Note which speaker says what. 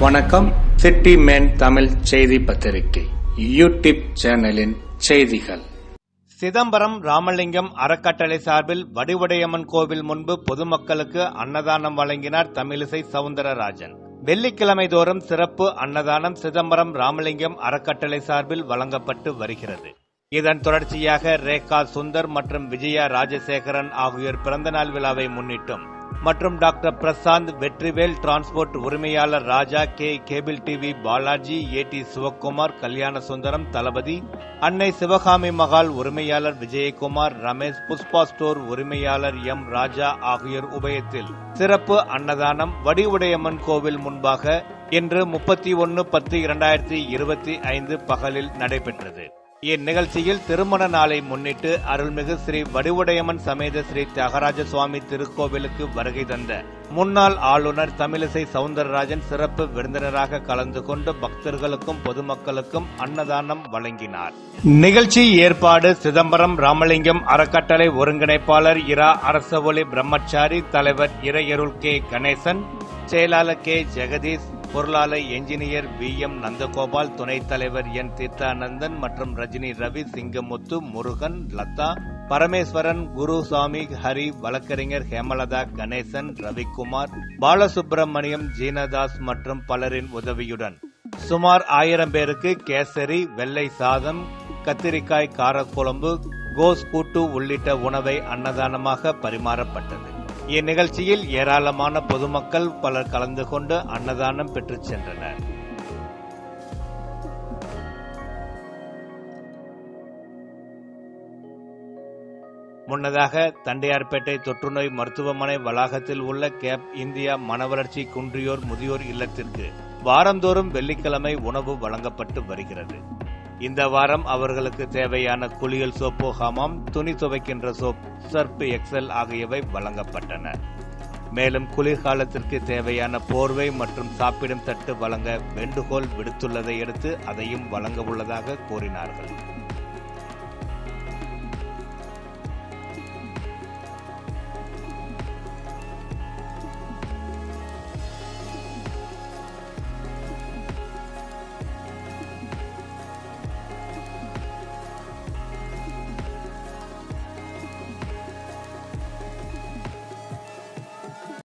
Speaker 1: வணக்கம். City man Tamil செய்தி பத்திரிகை. யூடியூப் சேனலின் செய்திகள்.
Speaker 2: சிதம்பரம் ராமலிங்கம் அறக்கட்டளை சார்பில் வடிவடையம்மன் கோவில் முன்பு பொதுமக்களுக்கு அன்னதானம் வழங்கினார் தமிழிசை சவுந்தரராஜன். வெள்ளிக்கிழமை தோறும் சிறப்பு அன்னதானம் சிதம்பரம் ராமலிங்கம் அறக்கட்டளை சார்பில் வழங்கப்பட்டு வருகிறது. இதன் தொடர்ச்சியாக ரேகா சுந்தர் மற்றும் விஜயா ராஜசேகரன் ஆகியோர் பிறந்தநாள் விழாவை முன்னிட்டும் மற்றும் டாக்டர் பிரசாந்த் வெற்றிவேல் டிரான்ஸ்போர்ட் உரிமையாளர் Raja K cable TV Balaji A T Sivakumar Kalyana Sundaram Thalapathi Annai Sivagami Mahal உரிமையாளர் விஜயகுமார் ரமேஷ் புஷ்பா ஸ்டோர் உரிமையாளர் எம் ராஜா ஆகியோர் உபயத்தில். சிறப்பு அன்னதானம் வடிவுடையம்மன் கோவில் முன்பாக இன்று முப்பத்தி ஒன்று பத்து இரண்டாயிரத்தி இருபத்தி ஐந்து பகலில் நடைபெற்றது. இந்நிகழ்ச்சியில் திருமண நாளை முன்னிட்டு அருள்மிகு ஸ்ரீ வடிவுடையம்மன் சமேத ஸ்ரீ தியாகராஜ சுவாமி திருக்கோவிலுக்கு வருகை தந்த முன்னாள் ஆளுநர் தமிழிசை சவுந்தரராஜன் சிறப்பு விருந்தினராக கலந்து கொண்டு பக்தர்களுக்கும் பொதுமக்களுக்கும் அன்னதானம் வழங்கினார். நிகழ்ச்சி ஏற்பாடு சிதம்பரம் ராமலிங்கம் அறக்கட்டளை ஒருங்கிணைப்பாளர் இரா அரசவொலி பிரம்மச்சாரி தலைவர் இறையருள் கே. கணேசன் செயலாளர் கே. ஜெகதீஷ் பொருளாளர் என்ஜினியர் வி எம் நந்தகோபால் துணைத் தலைவர் என் தீர்த்தானந்தன் மற்றும் ரஜினி ரவி சிங்கமுத்து முருகன் லதா பரமேஸ்வரன் குருசாமி ஹரி வழக்கறிஞர் ஹேமலதா கணேசன் ரவிக்குமார் பாலசுப்பிரமணியம் ஜீனதாஸ் மற்றும் பலரின் உதவியுடன். சுமார் ஆயிரம் பேருக்கு கேசரி வெள்ளை சாதம் கத்திரிக்காய் காரக்குழம்பு கோஸ் கூட்டு உள்ளிட்ட உணவை அன்னதானமாக பரிமாறப்பட்டது. இந்நிகழ்ச்சியில் ஏராளமான பொதுமக்கள் பலர் கலந்து கொண்டு அன்னதானம் பெற்றுச் சென்றனர். முன்னதாக தண்டையார்பேட்டை தொற்றுநோய் மருத்துவமனை வளாகத்தில் உள்ள கேப் இந்தியா மனவளர்ச்சி குன்றியோர் முதியோர் இல்லத்திற்கு வாரந்தோறும் வெள்ளிக்கிழமை உணவு வழங்கப்பட்டு வருகிறது. இந்த வாரம் அவர்களுக்கு தேவையான குளியல் சோப்பு ஹமாம் துணி துவைக்கின்ற சோப் சர்ப் எக்ஸல் ஆகியவை வழங்கப்பட்டன. மேலும் குளிர்காலத்திற்கு தேவையான போர்வை மற்றும் சாப்பிடும் தட்டு வழங்க வேண்டுகோள் விடுத்துள்ளதை அடுத்து அதையும் வழங்க உள்ளதாக கூறினார்கள்.